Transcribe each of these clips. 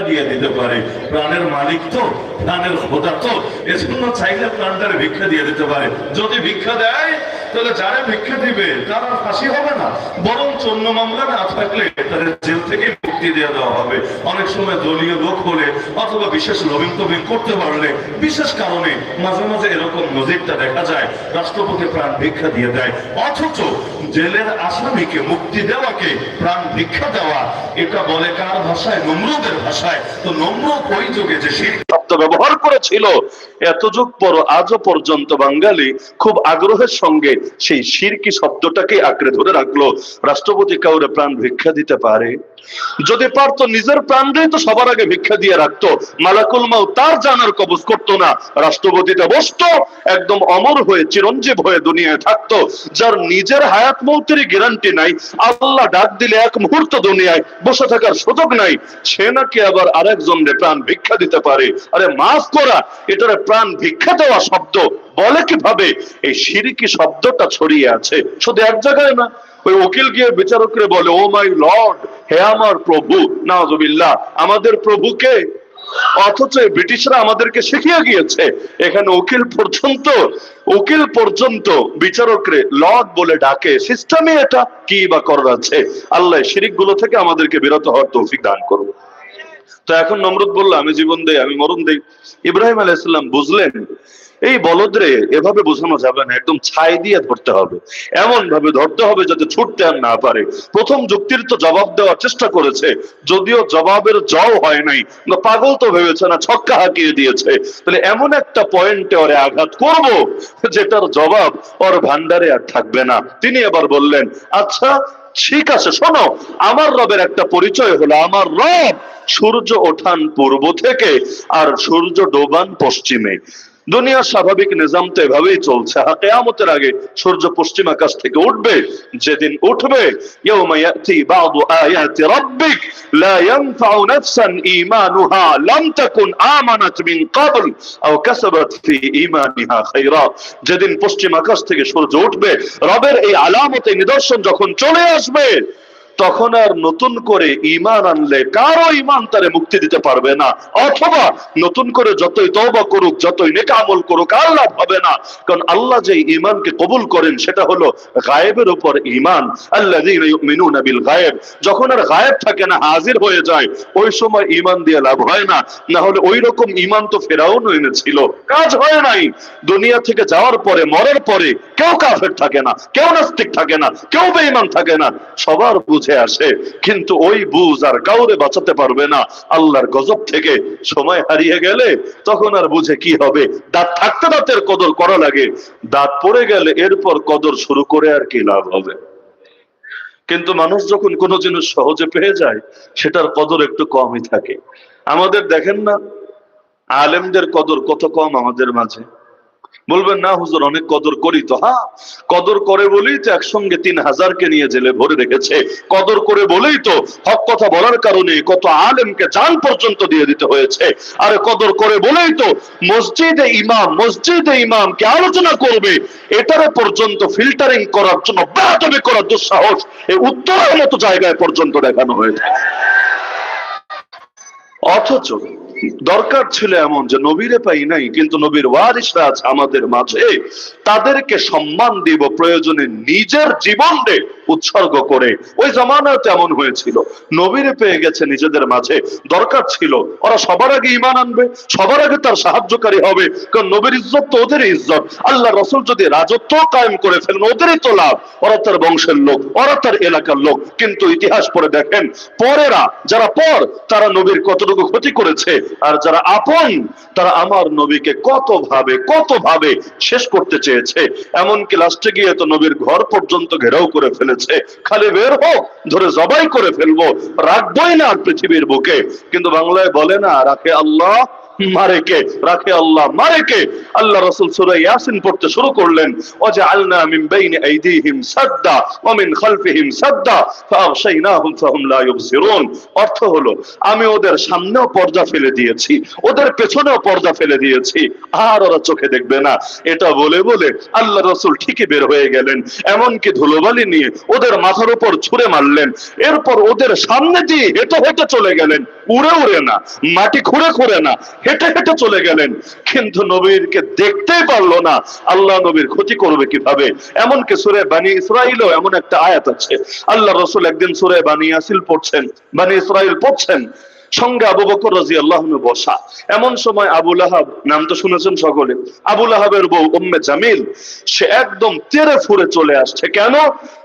দিয়ে দিতে পারে। প্রাণের মালিক তো প্রাণের খোদা তো এজন্য চাইলে প্রাণটারে ভিক্ষা দিয়ে দিতে পারে। যদি ভিক্ষা দেয়, তাহলে যারা ভিক্ষা দিবে, তার ফাঁসি হবে না। বরং অন্য মামলা না থাকলে তাদের জেল থেকে মুক্তি দিয়ে দেওয়া হবে। অনেক সময় দলীয় লোক হলে অথবা বিশেষ লবিং টবিং করতে পারলে বিশেষ কারণে মাঝে মাঝে এরকম নজিরটা দেখা যায়। রাষ্ট্রপতি প্রাণ ভিক্ষা দিয়ে দেয়। অথচ জেলের আসামিকে মুক্তি দেওয়াকে প্রাণ ভিক্ষা দেওয়া, এটা বলে কার ভাষায়? নমরুদের ভাষায়। তো নমরুদ ওই যুগে যে শব্দ ব্যবহার করেছিল। এত যুগ পর, আজও পর্যন্ত বাঙালি খুব আগ্রহের সঙ্গে সেই শিরকি শব্দটাকে আঁকড়ে ধরে রাখল। রাষ্ট্রপতি কাউরে প্রাণ ভিক্ষা দিতে পারে? যদি পারতো, নিজের প্রাণটাই তো সবার আগে ভিক্ষা দিয়ে রাখতো। মালাকুল মাও তার জানার কবজ করতো না। রাষ্ট্রপতিতে বসতো, একদম অমর হয়ে, চিরঞ্জীব হয়ে দুনিয়ায় থাকতো। যার নিজের হায়াত মৌতেরই গ্যারান্টি নাই, আল্লাহ ডাক দিলে এক মুহূর্ত দুনিয়ায় বসে থাকার সুযোগ নাই। সে নাকি আবার আরেকজন প্রাণ ভিক্ষা দিতে পারে। আরে মাফ করা, এটারে প্রাণ ভিক্ষা দেওয়া শব্দ। বলে কীভাবে? এই সিরিকি শব্দটা ছড়িয়ে আছে। শুধু এক জায়গায় না, ওই উকিল গিয়ে বিচারকরে বলে, ও মাই লর্ড, হে আমার প্রভু নাজবিল্লাহ আমাদের প্রভুকে অথচ ব্রিটিশরা আমাদেরকে শিখিয়ে গিয়েছে, এখানে উকিল পর্যন্ত উকিল পর্যন্ত বিচারকরে লর্ড বলে ডাকে। সিস্টেমে এটা, কি বা করার আছে? আল্লাহ শিরিকগুলো থেকে আমাদেরকে বিরত হওয়ার তৌফিক দান করুন। তো এখন নমরুদ বলল, আমি জীবন দেই, আমি মরণ দেই। ইব্রাহিম আলাইসাল্লাম বুঝলেন, এই বলদরে এভাবে বোঝানো যাবে না, একদম ছাই দিয়ে ধরতে হবে। এমন ভাবে ধরতে হবে যাতে ছুটতে আর না পারে। প্রথম যুক্তির তো জবাব দেওয়ার চেষ্টা করেছে, যদিও জবাবের জও হয় নাই। পাগল তো ভেবেছে না, ছক্কা হাঁকিয়ে দিয়েছে। তাহলে এমন একটা পয়েন্টে ওরে আঘাত করব, যেটার জবাব ওর ভান্ডারে আর থাকবে না। তিনি এবার বললেন আচ্ছা ঠিক আছে, শোনো, আমার রবের একটা পরিচয় হলো, আমার রব সূর্য ওঠান পূর্ব থেকে আর সূর্য ডোবান পশ্চিমে। দুনিয়ার স্বাভাবিক নিজাম তো এভাবেই চলছে। হ্যাঁ, কেয়ামতের আগে সূর্য পশ্চিম আকাশ থেকে উঠবে যেদিন উঠবে যেদিন পশ্চিম আকাশ থেকে সূর্য উঠবে রবের এই আলামতে নিদর্শন যখন চলে আসবে তখন আর নতুন করে ইমান আনলে কারও ইমান তারে মুক্তি দিতে পারবে না। অথবা নতুন করে যতই তওবা করুক, যতই নেক আমল করুক, আর লাভ হবে না। কারণ আল্লাহ যে ইমানকে কবুল করেন, সেটা হলো গায়েবের উপর ইমান ইউমিনুনা বিল গায়েব। যখন আর গায়েব থাকে না, হাজির হয়ে যায়, ওই সময় ইমান দিয়ে লাভ হয় না। না হলে ওই রকম ইমান তো ফেরাউন এনেছিল। কাজ হয় নাই। দুনিয়া থেকে যাওয়ার পরে, মরার পরে কেউ কাফের থাকে না, কেউ নাস্তিক থাকে না, কেউ বেঈমান থাকে না। সবার আসে, কিন্তু ওই বুঝ আর কাউরে বাঁচাতে পারবে না। আল্লাহর গজব থেকে সময় হারিয়ে গেলে তখন আর বুঝে কি হবে। দাঁত থাকতে দাঁতের কদর করা লাগে। দাঁত পড়ে গেলে এরপর কদর শুরু করে আর কি লাভ হবে। কিন্তু মানুষ যখন কোনো জিনিস সহজে পেয়ে যায়, সেটার কদর একটু কমই থাকে। আমাদের দেখেন না, আলেমদের কদর কত কম আমাদের মাঝে। বলবেন, না হুজুর, অনেক কদর করি তো। হ্যাঁ কদর করে বলেই তো একসঙ্গে তিন হাজারকে নিয়ে জেলে ভরে রেখেছে। কদর করে বলেই তো হক কথা বলার কারণে কত আলেমকে জান পর্যন্ত দিয়ে দিতে হয়েছে। আরে কদর করে বলেই তো মসজিদে ইমাম, মসজিদে ইমামকে আলোচনা করবে? এটারে পর্যন্ত ফিল্টারিং করার জন্য বেহাতবি করার দুঃসাহস এই উত্তরের মতো জায়গায় পর্যন্ত দেখানো হয়ে থাকে অথচ দরকার ছিল এমন যে নবীরে পাই নাই, কিন্তু নবীর ওয়ারিসরা আছে আমাদের মাঝে তাদেরকে সম্মান দিব, প্রয়োজনে নিজের জীবনকে উৎসর্গ করে। ওই জামানা তেমন হয়েছিল, নবীরে পেয়ে গেছে নিজেদের মাঝে। দরকার ছিল, ওরা সবার আগে ইমান আনবে, সবার আগে তার সাহায্যকারী হবে, কারণ নবীর ইজ্জত তো ওদেরই ইজ্জত। আল্লাহ রসুল যদি রাজত্ব কায়েম করে ফেলেন, ওদেরই তো লাভ। ওরা তার বংশের লোক, ওরা তার এলাকার লোক। কিন্তু ইতিহাস পড়ে দেখেন, পরেরা, যারা পর, তারা নবীর কতটুকু ক্ষতি করেছে আর যারা আপন, তারা আমার নবীকে কত ভাবে কত ভাবে শেষ করতে চেয়েছে? এমনকি লাস্টে গিয়ে তো নবীর ঘর পর্যন্ত ঘেরাও করে ফেলেছে। খালি বের হোক, ধরে জবাই করে ফেলব, রাখবোই না পৃথিবীর বুকে। কিন্তু বাংলায় বলে না, রাখে আল্লাহ অর্থ হলো, আমি ওদের সামনেও পর্দা ফেলে দিয়েছি, ওদের পেছনেও পর্দা ফেলে দিয়েছি, আর ওরা চোখে দেখবে না। এটা বলে বলে আল্লাহ রাসূল ঠিকই বের হয়ে গেলেন, এমনকি ধুলোবালি নিয়ে ওদের মাথার উপর ছুঁড়ে মারলেন। এরপর ওদের সামনে দিয়ে হেঁটে হেঁটে চলে গেলেন, উড়ে উড়ে না, মাটি খুঁড়ে খুঁড়ে না হেঁটে হেঁটে চলে গেলেন। কিন্তু নবীরকে দেখতেই পারল না। আল্লাহ নবীর ক্ষতি করবে কীভাবে? এমনকি সুরে বানি ইসরাইলও এমন একটা আয়াত আছে। আল্লাহ রসুল একদিন সুরে বানি আসিল পড়ছেন, বানি ইসরাইল পড়ছেন। সঙ্গে আবু বকর রাজি আল্লাহ বসা। এমন সময় আবুল আহাব নাম তো শুনেছেন সকলে আবুল আহাবের বউ উম্মে জামিল, সে একদম তেরে ফুরে চলে আসছে। কেন?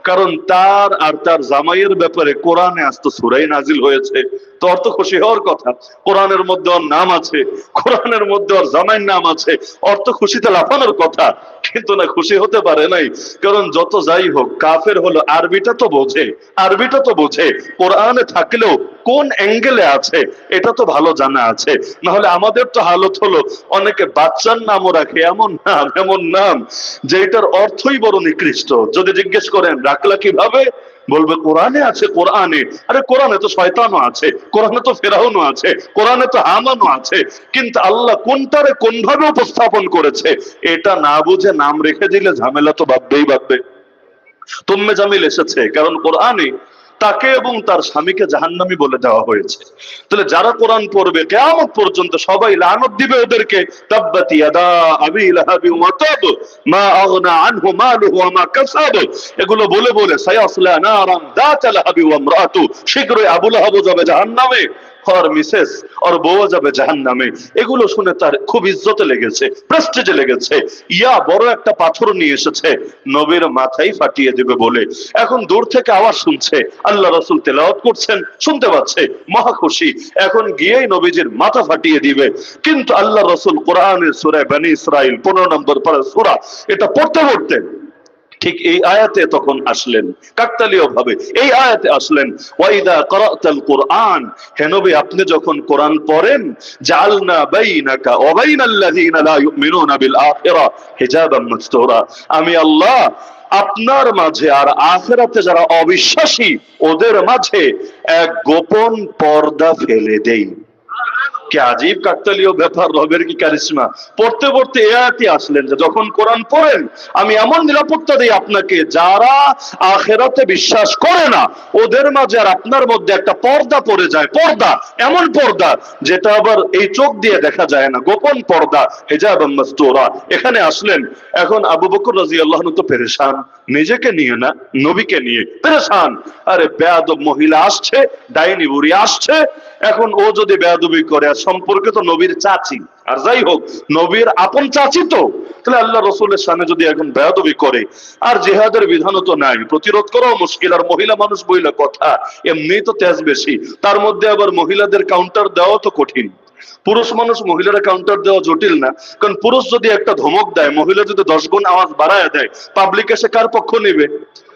কারণ তার আর তার জামাইয়ের ব্যাপারে কোরআনে আজ তো সুরাই নাজিল হয়েছে। তো খুশি হওয়ার কথা। কোরআনের মধ্যে ওর নাম আছে, কোরআনের মধ্যে ওর জামাইয়ের নাম আছে, অর্থ খুশিতে লাফানোর কথা। কিন্তু না, খুশি হতে পারে নাই। কারণ যত যাই হোক, কাফের হলো আরবিটা তো বোঝে, আরবিটা তো বোঝে। কোরআনে থাকলেও কোন অ্যাঙ্গেলে আছে, এটা তো ভালো জানা আছে। না হলে আমাদের তো হালত হলো, অনেকে বাচ্চার নামও রাখে, এমন নাম এমন নাম যেটার অর্থই বড় নিকৃষ্ট। যদি জিজ্ঞেস করেন, রাখলা কীভাবে? বলবে, কোরআনে আছে, কোরআনে। আরে, কোরআনে তো শয়তানও আছে, কোরআনে তো ফেরাউনও আছে, কোরআনে তো হামানও আছে। কিন্তু আল্লাহ কোনটারে কোন ভাবে উপস্থাপন করেছে, এটা না বুঝে নাম রেখে দিলে ঝামেলা তো বাঁধবেই বাঁধবে তুম্মে জামিল এসেছে, কারণ কোরআনে তাকে এবং তার স্বামীকে জাহান্নামি বলে দেওয়া হয়েছে। তাহলে যারা কোরআন পড়বে, কেয়ামত পর্যন্ত সবাই লানত দিবে ওদেরকে। এগুলো বলে বলে শীঘ্রই আবুল হাবু যাবে জাহান্নামে। আর মিসেস, আর বউ যাবে জাহান্নামে। এগুলো শুনে তার খুব ইজ্জতে লেগেছে প্রেস্টিজে লেগেছে। ইয়া বড় একটা পাথর নিয়ে এসেছে, নবীর মাথায় ফাটিয়ে দেবে বলে। এখন দূর থেকে আওয়াজ শুনছে, আল্লাহ রসুল তেলাওয়াত করছেন, শুনতে পাচ্ছে, মহা খুশি। এখন গিয়েই নবীজির মাথা ফাটিয়ে দিবে। কিন্তু আল্লাহ রসুল কোরআনের সুরায় বানি ইসরাইল, পনেরো নম্বর পরে সুরা, এটা পড়তে পড়তে ঠিক এই আয়াতে তখন আসলেন কাকতালীয় ভাবে এই আয়াতে আসলেন, ওয়াইদা করাতাল কোরআন, হে নবী, আপনি যখন কোরআন পড়েন জাআলনা বাইনাকা ওয়া বাইনাল্লাযিনা লা ইউমিনুনা বিল আখিরা হিজাবাম আমি আল্লাহ, আপনার মাঝে আর আখেরাতে যারা অবিশ্বাসী, ওদের মাঝে এক গোপন পর্দা ফেলে দেই। কি আজীব কাকতালীয় ব্যাপার রবের কি কারিশমা? পড়তে পড়তে আসলেন যে, যখন কোরআন পড়েন, আমি এমন নিরাপত্তা দিই আপনাকে, যারা আখেরাতে বিশ্বাস করে না, ওদের মাঝে আর আপনার মধ্যে একটা পর্দা পড়ে যায়, পর্দা, এমন পর্দা, যেটা আবার এই চোখ দিয়ে দেখা যায় না, গোপন পর্দা হেজাব এখানে আসলেন, এখন আবু বকর রাদিয়াল্লাহু আনহু তো পেরেশান। নিজেকে নিয়ে না, নবীকে নিয়ে। পেরেশান। আরে বেয়াদব মহিলা আসছে, ডাইনি বুড়ি আসছে। এখন ও যদি বেয়াদবি করে, আর সম্পর্কে তো নবীর চাচি। আর যাই হোক, নবীর আপন চাচি তো। তাহলে আল্লাহ রসুলের সামনে যদি এখন বেয়াদবি করে, আর জেহাদের বিধানও তো নাই। প্রতিরোধ করাও মুশকিল। আর মহিলা মানুষ বইলে কথা এমনি তো তেজ বেশি। তার মধ্যে আবার মহিলাদের কাউন্টার দেওয়া তো কঠিন। পুরুষ মানুষ মহিলারা কাউন্টার দেওয়া জটিল না। কারণ পুরুষ যদি একটা ধমক দেয়, মহিলা যদি দশ গুণ আওয়াজ বাড়ায় দেয় পাবলিক এসে কার পক্ষ নেবে?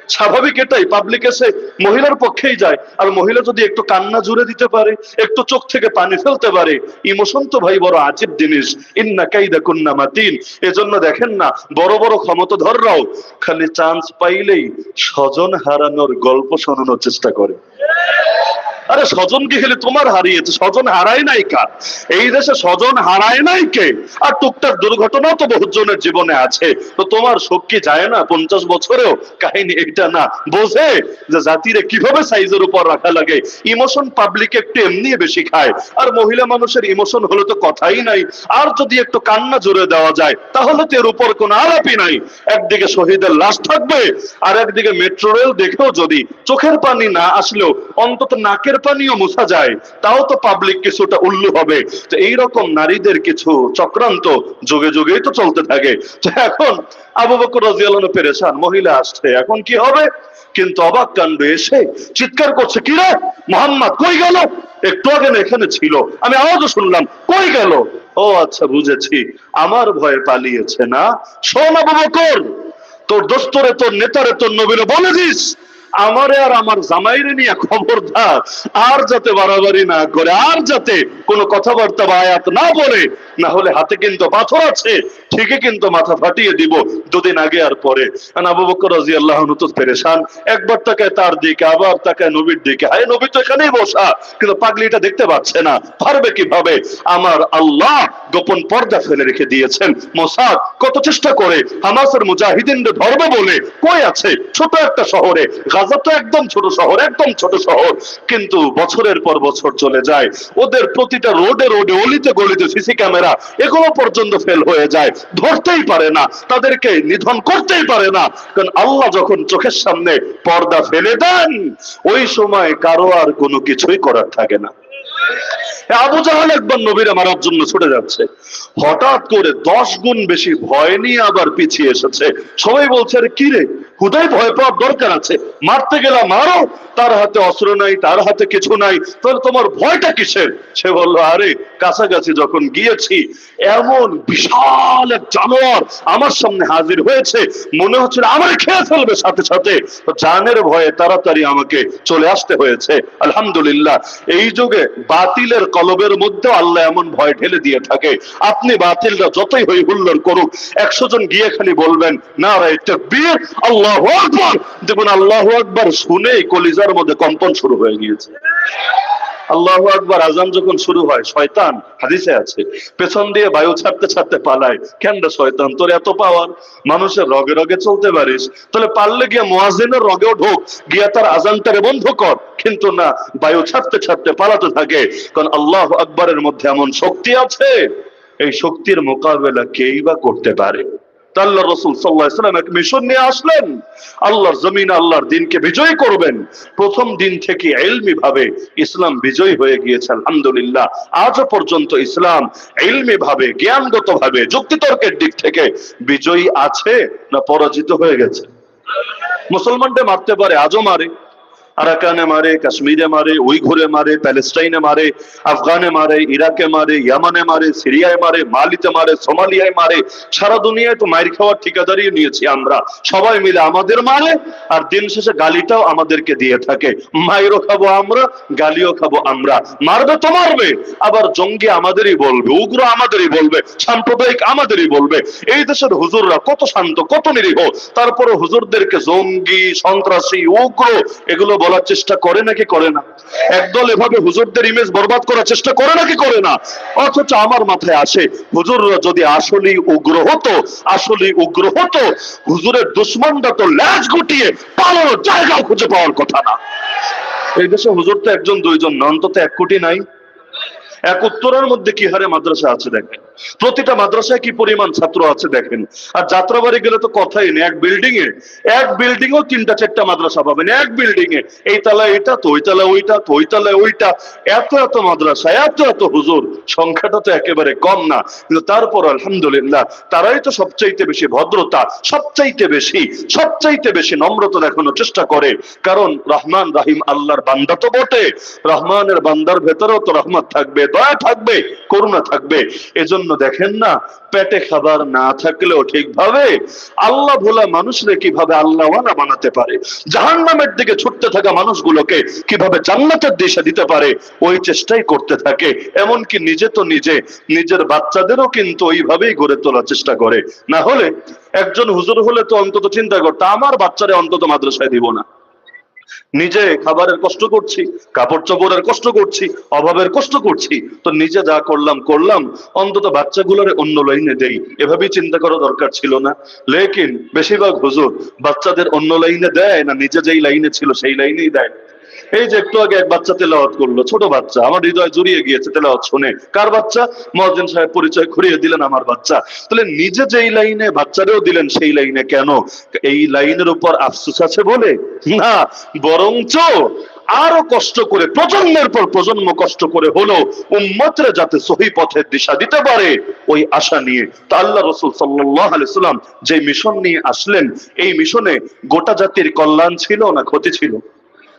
স্বাভাবিক এটাই পাবলিক এসে মহিলার পক্ষেই যায়। আর মহিলা যদি একটু কান্না জুড়ে দিতে পারে, একটু চোখ থেকে পানি ফেলতে পারে ইমোশন তো ভাই বড় আজীব জিনিস। ইন্না কাইদা কুন্না মাতিন। এজন্য দেখেন না, বড় বড় ক্ষমতাধররাও খালি চান্স পাইলেই স্বজন হারানোর গল্প শোনানোর চেষ্টা করে। আরে স্বজনকে খেলে তোমার হারিয়েছে? স্বজন হারায় নাই কার? এই দেশে স্বজন হারায় নাই কে? আর টুকটাক দুর্ঘটনাও তো বহু জনের জীবনে আছে। তো তোমার শোক কি যায় না? পঞ্চাশ বছরেও কাহিনী এটা না। বোঝে যে জাতিরে কীভাবে সাইজের উপর রাখা লাগে? ইমোশন পাবলিক একটু এমনি বেশি খায়। আর মহিলা মানুষের ইমোশন হলে তো কথাই নাই। আর যদি একটু কান্না জুড়ে দেওয়া যায়, তাহলে তো এর উপর কোনো আলাপই নাই। একদিকে শহীদের লাশ থাকবে, আর একদিকে মেট্রো রেল দেখেও যদি চোখের পানি না আসলেও অন্তত নাকের পানিও মোছা যায়, তাও তো পাবলিক কিছুটা উল্লু হবে। তো এইরকম নারীদের কিছু চক্রান্ত যুগে যুগেই তো চলতে থাকে। তো এখন আবু বকর রাজিয়াল্লাহু পেরেশান, মহিলা আসছে। এখন কি হবে? কিন্তু অবাক কাণ্ড এসে চিৎকার করছে, কি রে? মোহাম্মদ কই গেল? একটু আগে এখানে ছিল। আমি আওয়াজও শুনলাম, কই গেল? ও আচ্ছা বুঝেছি। আমার ভয়ে পালিয়েছে না। শোন আবু বকর, তোর দোস্তরে, তোর নেতারে, তোর নবীরে বলে দিস আমারে আর আমার জামাইরে নিয়ে খবরদার। আর যাতে বাড়াবাড়ি না করে, আর যাতে কোনো কথাবার্তা বা আয়াত না বলে, না হলে হাতে কিন্তু পাথর আছে, ঠিকই কিন্তু মাথা ফাটিয়ে দিব দুদিন আগে আর পরে। আবু বকর রাদিয়াল্লাহু আনহু তো পেরেশান। একবার তাকায় তার দিকে, আবার তাকায় নবীর দিকে। হায়, নবী তো এখানেই বসা, কিন্তু পাগলিটা দেখতে পাচ্ছে না। পারবে কীভাবে? আমার আল্লাহ গোপন পর্দা ফেলে রেখে দিয়েছেন। মোসাদ, কত চেষ্টা করে, হামাসের মুজাহিদিন ধর্ম বলে, কই আছে? ছোট একটা শহরে গাজা তো একদম ছোট শহর, একদম ছোট শহর। কিন্তু বছরের পর বছর চলে যায়, ওদের প্রতিটা রোডে রোডে, অলিতে গলিতে সিসি ক্যামেরা এগুলো পর্যন্ত ফেল হয়ে যায়। ধরতেই পারে না, তাদেরকে নিধন করতেই পারে না। কারণ আল্লাহ যখন চোখের সামনে পর্দা ফেলে দেন, ওই সময় কারও আর কোনো কিছুই করার থাকে না। আবু জাহাল একবার নবীরা মারার জন্য ছুটে যাচ্ছে। হঠাৎ করে দশ গুণ বেশি ভয় নিয়ে আবার পিছিয়ে এসেছে। সবাই বলছে, আরে কি রে? হুদাই ভয় পাওয়ার দরকার আছে। মারতে গেলা মারো, তার হাতে অস্ত্র নাই, তার হাতে কিছু নাই। তাহলে তোমার ভয়টা কিসের? সে বলল, আরে, কাছাকাছি যখন গিয়েছি, এমন বিশাল এক জানোয়ার আমার সামনে হাজির হয়েছে। মনে হচ্ছিল আমার খেয়ে ফেলবে সাথে সাথে। জানের ভয়ে তাড়াতাড়ি আমাকে চলে আসতে হয়েছে। আলহামদুলিল্লাহ, এই যুগে বাতিলের কলবের মধ্যে আল্লাহ এমন ভয় ঢেলে দিয়ে থাকে। আপনি বাতিলরা যতই হই হুল্লোর করুক, একশো জন গিয়ে খালি বলবেন না রে বীর আল্লাহ আকবর। দেখুন, আল্লাহ আকবর শুনেই কলিজার মধ্যে কম্পন শুরু হয়ে গিয়েছে। আল্লাহ আকবার আজান যখন শুরু হয়, শয়তান হাদিসে আছে, পেছন দিয়ে বায়ু ছাড়তে ছাড়তে পালায়। কেন শয়তান, তোর এত পাওয়ার মানুষের রগে রগে চলতে পারিস। তাহলে পারলে গিয়ে মোয়াজিনের রগেও ঢোক, গিয়া তার আজানটারে বন্ধ কর। কিন্তু না, বায়ু ছাড়তে ছাড়তে পালাতে থাকে। কারণ আল্লাহ আকবরের মধ্যে এমন শক্তি আছে, এই শক্তির মোকাবেলা কেই বা করতে পারে? আল্লাহ রসুল সাল্লাহাম এক মিশন নিয়ে আসলেন। আল্লাহর জমিন আল্লাহর দিনকে বিজয় করবেন। প্রথম দিন থেকে এলমি ভাবে ইসলাম বিজয় হয়ে গিয়েছে, আলহামদুলিল্লাহ। আজও পর্যন্ত ইসলাম এলমি ভাবে জ্ঞানগত ভাবে যুক্তিতর্কের দিক থেকে বিজয়ী আছে না পরাজিত হয়ে গেছে? মুসলমানদের মারতে পারে, আজও মারে। আরাকানে মারে, কাশ্মীরে মারে, উইঘুরে মারে, প্যালেস্টাইনে মারে, আফগানে মারে, ইরাকে মারে, ইয়ামানে মারে, সিরিয়ায় মারে, মালিতে মারে, সোমালিয়ায় মারে, সারা দুনিয়ায় তো মায়ের খাওয়ার ঠিকাদারি নিয়েছি আমরা। সবাই মিলে আমাদের মারে আর দিন শেষে গালিটাও আমাদেরকে দিয়ে থাকে। মায়েরও খাব আমরা, গালিও খাব আমরা। মারবে তো মারবে, আবার জঙ্গি আমাদেরই বলবে, উগ্র আমাদেরই বলবে, সাম্প্রদায়িক আমাদেরই বলবে। এই দেশের হুজুররা কত শান্ত, কত নিরীহ। তারপরে হুজুরদেরকে জঙ্গি, সন্ত্রাসী, উগ্র, এগুলো বলার চেষ্টা করে নাকি করে না? একদল এভাবে হুজুরদের ইমেজ বরবাদ করার চেষ্টা করে নাকি করে না? অথচ আমার মাথায় আসে, হুজুররা যদি আসলেই উগ্র হতো, আসলেই উগ্র হতো, হুজুরের দুশ্মনরা তো ল্যাজ গুটিয়ে পালানোর জায়গাও খুঁজে পাওয়ার কথা না। এই দেশে হুজুর তো একজন, দুইজন না, অন্তত এক কোটি নাই। এক উত্তরের মধ্যে কি হারে মাদ্রাসা আছে দেখেন? প্রতিটা মাদ্রাসায় কি পরিমাণ ছাত্র আছে দেখেন? আর যাত্রাবাড়ি গেলে তো কথাই নেই, এক বিল্ডিং এ, এক বিল্ডিং এও তিনটা চারটা মাদ্রাসা পাবেন। এক বিল্ডিং এ, এই তালায় এটা তো, ওই তালায় ওইটা তো, ওই তালায় ওইটা। এত এত মাদ্রাসা, এত এত হুজুর, সংখ্যাটা তো একেবারে কম না। কিন্তু তারপর আলহামদুলিল্লাহ, তারাই তো সবচাইতে বেশি ভদ্রতা, সবচাইতে বেশি সবচাইতে বেশি নম্রতা দেখানোর চেষ্টা করে। কারণ রহমান, রাহিম, আল্লাহর বান্দা তো বটে। রহমানের বান্দার ভেতরেও তো রহমত থাকবে দয়া থাকবে, করুণা থাকবে। এজন্য দেখেন না, পেটে খাবার না থাকলেও ঠিকভাবে আল্লাহ ভোলা মানুষরে কীভাবে আল্লাহওয়ালা বানাতে পারে জাহান নামের দিকে ছুটতে থাকা মানুষগুলোকে কীভাবে জান্নাতের দিশা দিতে পারে, ওই চেষ্টাই করতে থাকে। এমনকি নিজে তো নিজে, নিজের বাচ্চাদেরও কিন্তু ওইভাবেই গড়ে তোলার চেষ্টা করে। না হলে একজন হুজুর হলে তো অন্তত চিন্তা করতো, আমার বাচ্চারে অন্তত মাদ্রাসায় দিব না। নিজে খাবারের কষ্ট করছি, কাপড় চোপড়ের কষ্ট করছি, অভাবের কষ্ট করছি, তো নিজে যা করলাম করলাম, অন্তত বাচ্চাগুলোর অন্য লাইনে দেই। এভাবেই চিন্তা করা দরকার ছিল না। লেকিন বেশিরভাগ হুজুর বাচ্চাদের অন্য লাইনে দেয় না, নিজে যেই লাইনে ছিল সেই লাইনেই দেয় এই যে একটু আগে এক বাচ্চা তেলাওয়াত করল, ছোট বাচ্চা, আমার হৃদয় জুড়িয়ে গিয়েছে তেলাওয়াত শুনে। কার বাচ্চা? মহাজন সাহেব পরিচয় ঘুরিয়ে দিলেন, আমার বাচ্চা। তাহলে নিজে যেই লাইনে বাচ্চারেও দিলেন, সেই লাইনে কেন? এই লাইনের উপর আফসোস আছে বলে? না, বরঞ্চ আরও কষ্ট করে, প্রজন্মের পর প্রজন্ম কষ্ট করে হলো, উম্মতরে যাতে সহি পথের দিশা দিতে পারে, ওই আশা নিয়ে। তা আল্লাহ রসুল আলাইসাল্লাম যে মিশন নিয়ে আসলেন, এই মিশনে গোটা জাতির কল্যাণ ছিল না ক্ষতি ছিল?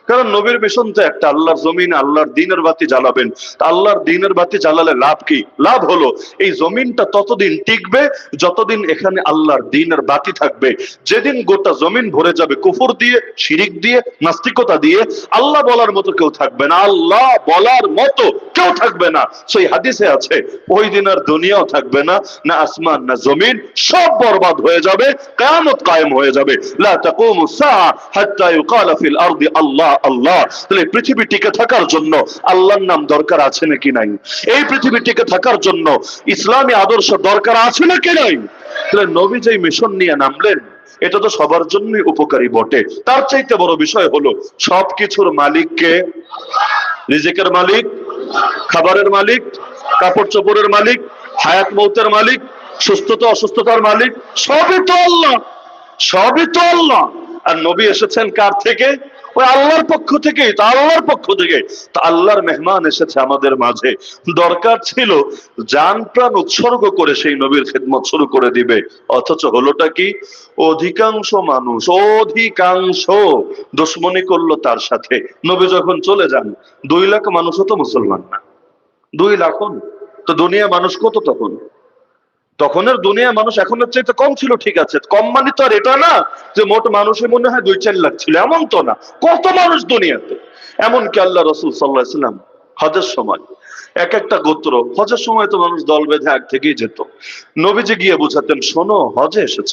কারণ নবীর মিশন তো একটা, আল্লাহর জমিন, আল্লাহর দিনের বাতি জ্বালাবেন। আল্লাহর দিনের বাতি জ্বালালে লাভ কি? লাভ হলো, এই জমিনটা ততদিন টিকবে যতদিন এখানে আল্লাহর দিনের বাতি থাকবে। যেদিন গোটা জমিন ভরে যাবে কুফর দিয়ে, শিরিক দিয়ে, নাস্তিকতা দিয়ে, আল্লাহ বলার মতো কেউ থাকবে না। আল্লাহ বলার মতো কেউ থাকবে না। সেই হাদিসে আছে, ওই দিন আর দুনিয়াও থাকবে না না আসমান, না জমিন, সব বরবাদ হয়ে যাবে, কায়ামত কায়েম হয়ে যাবে। লা আল্লাহ। আল্লাহ। তাহলে পৃথিবী টিকে থাকার জন্য আল্লাহর নাম দরকার আছে নাকি নাই? এই পৃথিবী টিকে থাকার জন্য ইসলামী আদর্শ দরকার আছে নাকি নাই? তাহলে নবী যেই মিশন নিয়ে নামলেন, এটা তো সবার জন্যই উপকারী বটে। তার চাইতে বড় বিষয় হলো সবকিছুর মালিককে রিজিকের মালিক, খাবারের মালিক, কাপড় চোপড়ের মালিক, হায়াত মৌতের মালিক, সুস্থতা, অসুস্থতার মালিক, সবই তো আল্লাহ। সবই তো আল্লাহ। আর নবী এসেছেন কার থেকে? ওই আল্লাহর পক্ষ থেকে, তা আল্লাহর পক্ষ থেকে। তা আল্লাহর মেহমান এসেছে আমাদের মাঝে। দরকার ছিল যান প্রাণ উৎসর্গ করে সেই নবীর খেদমত শুরু করে দিবে। অথচ হলোটা কি? অধিকাংশ মানুষ, অধিকাংশ দুশ্মনী করল তার সাথে। নবী যখন চলে যান, দুই লাখ মানুষও তো মুসলমান না। দুই লাখ তো দুনিয়া মানুষ কত তখন? তখনের দুনিয়া মানুষ এখনের চাইতে কম ছিল, ঠিক আছে। কম মানে তো আর এটা না যে মোট মানুষের মনে হয় দুই চার লাখ ছিল, এমন তো না। কত মানুষ দুনিয়াতে? এমন কি আল্লাহ রসুল সাল্লাহ ইসলাম হজের সময় এক একটা গোত্র, হজের সময় তো মানুষ দল বেঁধে আগ থেকেই যেত। নবীজি গিয়ে বুঝাতেন, শোনো, হজে এসেছ।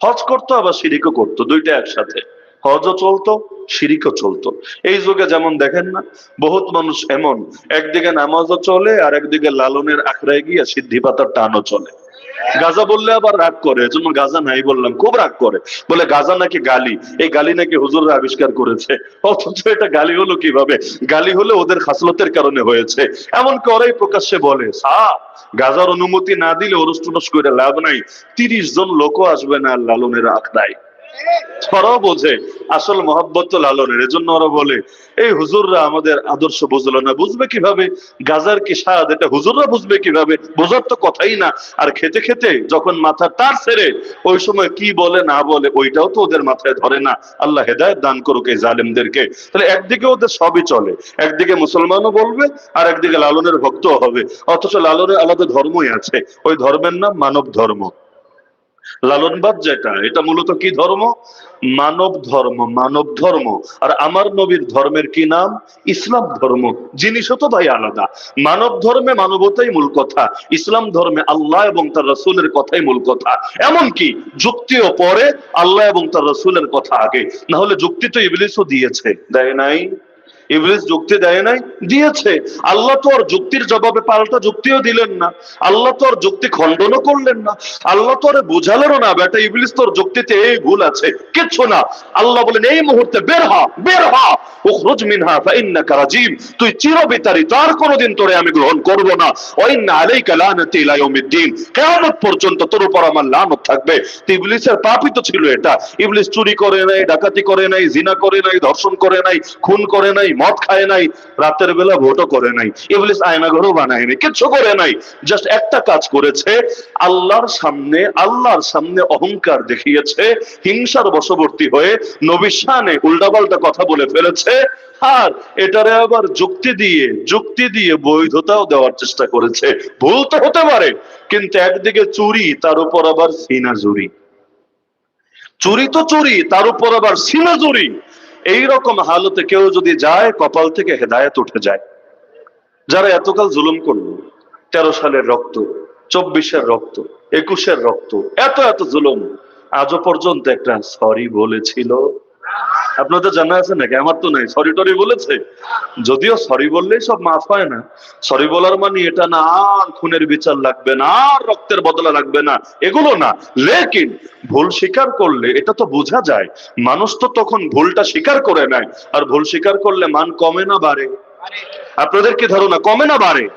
হজ করতো, আবার সিরিকও করতো, দুইটা একসাথে। হজও চলতো সিরিকও চলতো। এই যুগে যেমন দেখেন না, বহুত মানুষ এমন। একদিকে নামাজও চলে আর একদিকে লালনের আখড়ায় গিয়ে সিদ্ধি পাতার টানও চলে। গাজা বললে আবার রাগ করে, এজন্য গাজা নাই বললাম, খুব রাগ করে। বলে, গাজা নাকি গালি? এই গালি নাকি হুজুররা আবিষ্কার করেছে? অথচ এটা গালি হলো কীভাবে? গালি হলে ওদের খাসলতের কারণে হয়েছে। এমন করেই প্রকাশ্যে বলে সাপ গাজার অনুমতি না দিলে অনুষ্ঠান করে লাভ নাই। তিরিশ জন লোকও আসবে না লালনের আখড়ায়। ওরাও বোঝে, আসল মহব্বত তো লালনের, এজন্য ওরা বলে, এই হুজুররা আমাদের আদর্শ বুঝলো না, বুঝবে কীভাবে? গাজার কি স্বাদ? এটা হুজুররা বুঝবে কীভাবে? বোঝার তো কথাই না। আর খেতে খেতে যখন মাথা তার ছেড়ে, ওই সময় কি বলে না বলে, ওইটাও তো ওদের মাথায় ধরে না। আল্লাহ হেদায়ত দান করুক এই জালেমদেরকে। তাহলে একদিকে ওদের সবই চলে, একদিকে মুসলমানও বলবে, আর একদিকে লালনের ভক্ত হবে। অথচ লালনের আলাদা ধর্মই আছে। ওই ধর্মের নাম মানব ধর্ম লালনবাদ যেটা, এটা মূলত কি ধর্ম? মানব ধর্ম মানব ধর্ম। আর আমার নবীর ধর্মের কি নাম? ইসলাম ধর্ম। জিনিসও তো ভাই আলাদা। মানব ধর্মে মানবতাই মূল কথা। ইসলাম ধর্মে আল্লাহ এবং তার রসুলের কথাই মূল কথা। এমনকি যুক্তিও পরে আল্লাহ এবং তার রসুলের কথা আগে। না হলে যুক্তি তো ইবলিসও দিয়েছে। দেয় নাই? ইবলিস যুক্তি দেয় নাই, দিয়েছে। আল্লাহ তো আর যুক্তির জবাবে পাল্টা যুক্তিও দিলেন না। আল্লাহ তো আর যুক্তি খণ্ডনও করলেন না। আল্লাহ তো আর বুঝালেনও না, বেটা ইবলিস তোর যুক্তিতে এই ভুল আছে। কিচ্ছু না। আল্লাহ বলেন, এই মুহূর্তে বের হ বের হ। উখরুজ মিনহা ফাইন্নাকা রাজিম। তুই চিরবিতারিত আর কোনোদিন তোরে আমি গ্রহণ করব না। ওয়াইন্না আলাইকা লানাতি ইলা ইয়াউমিদ্দিন। কিয়ামত পর্যন্ত তোর উপর আমার লানত থাকবে। ইবলিসের পাপই তো ছিল এটা। ইবলিস চুরি করে নাই, ডাকাতি করে নাই, জিনা করে নাই, ধর্ষণ করে নাই, খুন করে নাই মদ খায় নাই, রাতের বেলা ভোটও করে নাই, ইবলিস আয়না ঘরও বানায় নাই, কিচ্ছু করে নাই জাস্ট একটা কাজ করেছে, আল্লাহর সামনে আল্লাহর সামনে অহংকার দেখিয়েছে, হিংসার বশবর্তী হয়ে নবীর শানে উল্টাপাল্টা কথা বলে ফেলেছে, আর এটারে আবার যুক্তি দিয়ে যুক্তি দিয়ে বৈধতাও দেওয়ার চেষ্টা করেছে, ভুল তো হতে পারে, কিন্তু একদিকে চুরি, তার উপর আবার সিনা চুরি। চুরি তো চুরি, তার উপর আবার সিনা চুরি এইরকম হালতে কেউ যদি যায়, কপাল থেকে হেদায়ত উঠে যায়। যারা এতকাল জুলুম করল, তেরো সালের রক্ত, চব্বিশের রক্ত, একুশের রক্ত, এত এত জুলুম, আজও পর্যন্ত একটা সরি বলেছিল। আপনাদের জানা আছে নাকি? আমার তো নাই। সরি টরি বলেছে। যদিও সরি বললেই সব মাফ হয় না। সরি বলার মানে এটা না, আর খুনের বিচার লাগবে না, আর রক্তের বদলা লাগবে না। এগুলো না। লেকিন ভুল স্বীকার করলে, এটা তো বোঝা যায়। মানুষ তো তখন ভুলটা স্বীকার করে নেয়। আর ভুল স্বীকার করলে মান কমে না বাড়ে। আপনাদের কি ধারণা? কমে না বাড়ে?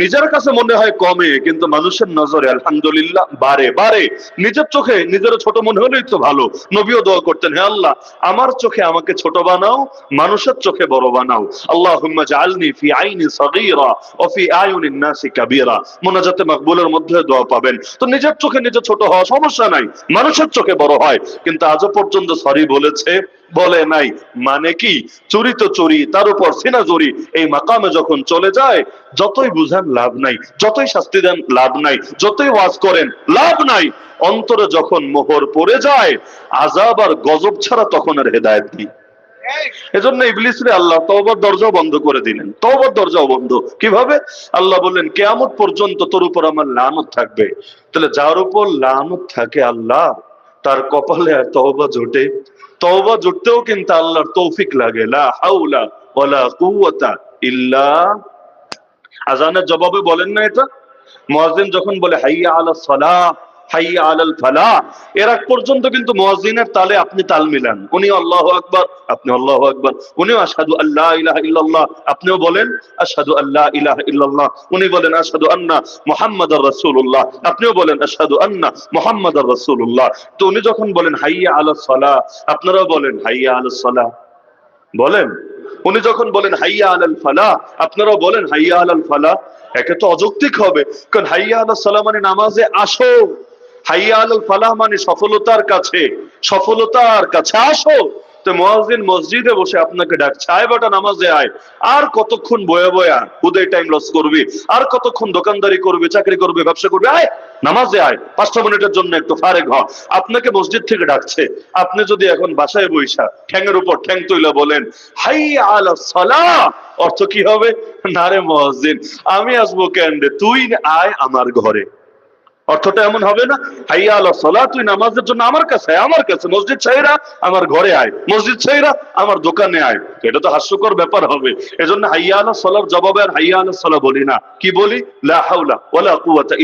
নিজের কাছে মনে হয় কমে, কিন্তু মানুষের নজরে আলহামদুলিল্লাহ বাড়ে বাড়ে। নিজের চোখে নিজের ছোট মনে হলেই তো ভালো। নবীও দোয়া করতেন, হে আল্লাহ, আমার চোখে আমাকে ছোট বানাও, মানুষের চোখে বড় বানাও। আল্লাহুম্মা জাআলনি ফি আইনি সাগীরা ওয়া ফি আয়ুনিন নাসি কাবীরা। মুনাজাতে মাকবুলের মধ্যে দোয়া পাবেন। তো নিজের চোখে নিজে ছোট হওয়া সমস্যা নাই, মানুষের চোখে বড় হয়। কিন্তু আজও পর্যন্ত সরি বলেছে বলে নাই। মানে কি? চুরি তো চুরি, তার উপর সিনা চুরি এই মাকামে যখন চলে যায়, যতই বুঝান লাভ নাই, যতই শাস্তি দেন লাভ নাই, যতই ওয়াজ করেন লাভ নাই। অন্তরে যখন মোহর পড়ে যায় আজাব আর গজব ছাড়া তখন আর হেদায়ত নেই। এজন্য ইবলিস রে আল্লাহ তওবার দরজাও বন্ধ করে দিলেন। তওবার দরজাও বন্ধ। কীভাবে? আল্লাহ বললেন, কেয়ামত পর্যন্ত তোর উপর আমার লানত থাকবে। তাহলে যার উপর লানত থাকে আল্লাহ, তার কপালে আর তওবা জোটে। তওবা জুটতেও কিন্তু আল্লাহর তৌফিক লাগে, লা হাওলা ওয়ালা কুওয়াতা ইল্লা আজানের জবাবে বলেন না এটা? মুয়াজ্জিন যখন বলে হাইয়া আলা সালাহ উনি আল্লাহু আল্লাহু আল্লাহ আপনিও বলেন আল্লাহ আন্না তো উনি যখন বলেন হাইয়া আলাস সালাহ আপনারাও বলেন হাইয়া সালাহ বলেন? উনি যখন বলেন হাইয়া আলাল ফালা, আপনারাও বলেন হাইয়া আলাল ফালা। একে তো অযৌক্তিক হবে। কারণ হাইয়া আলাল সালা মানে নামাজে আসো হাইয়া আলাল ফালাহ মানে সফলতার কাছে সফলতার কাছে আসো। তো মসজিদে বসে আপনাকে ডাকছে আয় বেটা নামাজে আয়। আর কতক্ষণ বয়ে বয়া উদয় টাইম লস করবি? আর কতক্ষণ দোকানদারি করবি, চাকরি করবি, ব্যবসা করবি? আয়, নামাজে আয়। পাঁচটা মিনিটের জন্য একটু ফারেক হ আপনাকে মসজিদ থেকে ডাকছে। আপনি যদি এখন বাসায় বৈশা ঠ্যাংয়ের উপর ঠ্যাং তুইলা বলেন হাই আল সালা অর্থ কি হবে? না রে মসজিদ আমি আসব কেন তুই আয় আমার ঘরে। অর্থটা এমন হবে না, হাইয়া আলা সালা তুই নামাজের জন্য আমার কাছে আমার কাছে মসজিদ ছাইরা আমার ঘরে আয়, মসজিদ ছাইরা আমার দোকানে আয়। এটা তো হাস্যকর ব্যাপার হবে। এজন্য হাইয়া আলা সালার জবাবে আর হাইয়া আলা সালা বলি না। কি বলি? লা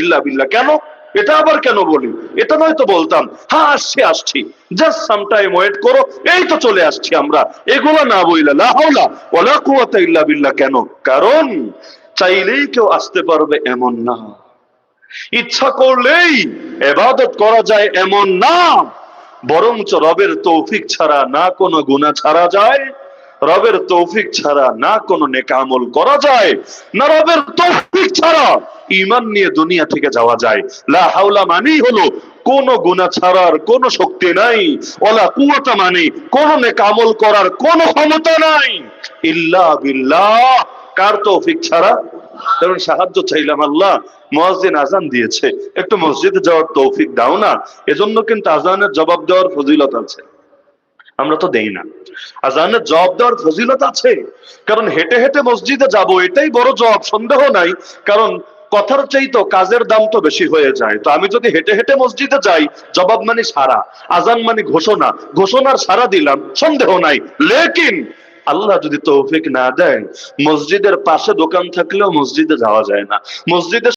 ইল্লা বিল্লাহ। কেন? এটা আবার কেন বলি? এটা নয় তো বলতাম হ্যাঁ আসছি আসছি। জাস্ট সাম টাইম ওয়েট করো, এই তো চলে আসছি আমরা। এগুলো না বইলা, লা হাওলা ওয়ালা ইল্লা বিল্লাহ। কেন? কারণ চাইলেই কেউ আসতে পারবে এমন না। ইচ্ছা করলেই এবাদত করা যায় এমন না। বরঞ্চ রবের তৌফিক ছাড়া না কোনো গুনাহ ছাড়া যায়, রবের তৌফিক ছাড়া না কোনো নেক আমল করা যায়, না রবের তৌফিক ছাড়া ঈমান নিয়ে দুনিয়া থেকে যাওয়া যায়। লা হাওলা মানেই হলো কোন গুনাহ ছাড়ার কোন শক্তি নাই ওলা কুয়াতা মানে কোন নেকামল করার কোন ক্ষমতা নাই। ইল্লা বিল্লাহ, কার তৌফিক ছাড়া? কারণ সাহায্য চাইলাম আল্লাহ, মুয়াজ্জিন আজান দিয়েছে। একটু মসজিদে যাওয়ার তৌফিক দাও না, এজন্য কিন্তু আজানের জবাব দেওয়ার ফজিলত আছে। আমরা তো দেই না। আজানের জবাব দেওয়ার ফজিলত আছে। কারণ হেঁটে হেঁটে মসজিদে যাব, এটাই বড় জবাব, সন্দেহ নাই। কারণ কথার চাইতো কাজের দাম তো বেশি হয়ে যায়। তো আমি যদি হেঁটে হেঁটে মসজিদে যাই, জবাব মানে সারা। আজান মানে ঘোষণা। ঘোষণার সারা দিলাম, সন্দেহ নাই। লেকিন আল্লাহ যদি তৌফিক না দেয় মসজিদের পাশে দোকান থাকলেও মসজিদে যাওয়া যায় না। মসজিদের